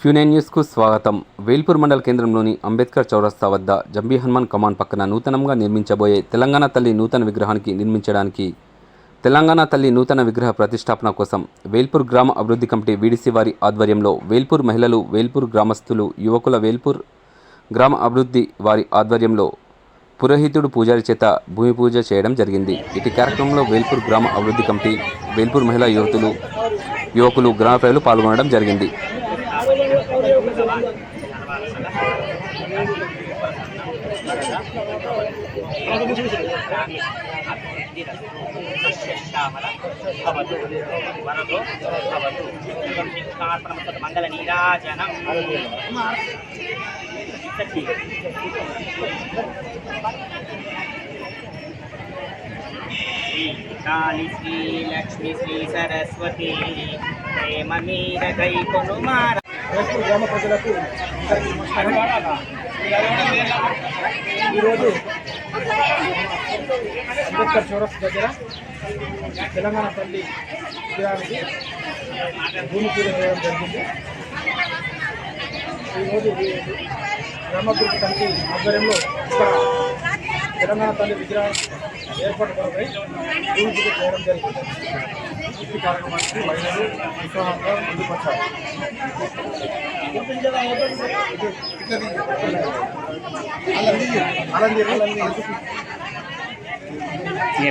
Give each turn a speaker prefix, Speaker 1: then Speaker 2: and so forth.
Speaker 1: Quinine న్యూస్కు స్వాగతం. వేల్పూర్ మండల కేంద్రంలోని అంబేద్కర్ చౌరస్తా వద్ద జంబీ హనుమాన్ కమాన్ పక్కన నూతనంగా నిర్మించబోయే తెలంగాణ తల్లి నూతన విగ్రహానికి నిర్మించడానికి. తెలంగాణ తల్లి నూతన విగ్రహ ప్రతిష్టాపన కోసం వేల్పూర్ గ్రామ అభివృద్ధి కమిటీ వీడిసి వారి ఆధ్వర్యంలో వేల్పూర్ మహిళలు వేల్పూర్ గ్రామస్తులు యువకుల వేల్పూర్ గ్రామ అభివృద్ధి వారి ఆధ్వర్యంలో పురోహితుడు పూజారి చేత భూమి పూజ చేయడం జరిగింది. ఇటు కార్యక్రమంలో వేల్పూర్ గ్రామ అభివృద్ధి కమిటీ వేల్పూర్ మహిళా యువతులు యువకులు గ్రామ ప్రజలు పాల్గొనడం జరిగింది.
Speaker 2: భవతు వరదో భవతు మంగళ నీరాజనం శ్రీ కాళీ శ్రీ లక్ష్మి శ్రీ సరస్వతి ప్రేమ మీద కై కొనుమార
Speaker 3: రైతు గ్రామ ప్రజలకు ఈరోజు అంబేద్కర్ చౌరస్ దగ్గర తెలంగాణ తల్లి విగ్రహానికి భూమి పూజ చేయడం జరిగింది. ఈరోజు ఈ గ్రామాభివృద్ధి కమిటీ ఆధ్వర్యంలో ఇక్కడ తెలంగాణ తల్లి విగ్రహం ఏర్పాటు కొరకై భూమి పూజ చేయడం జరిగింది. ఈ కార్యక్రమానికి మహిళలు ఉత్సాహంగా ముందుకొచ్చారు. అలంది అలంది
Speaker 2: ये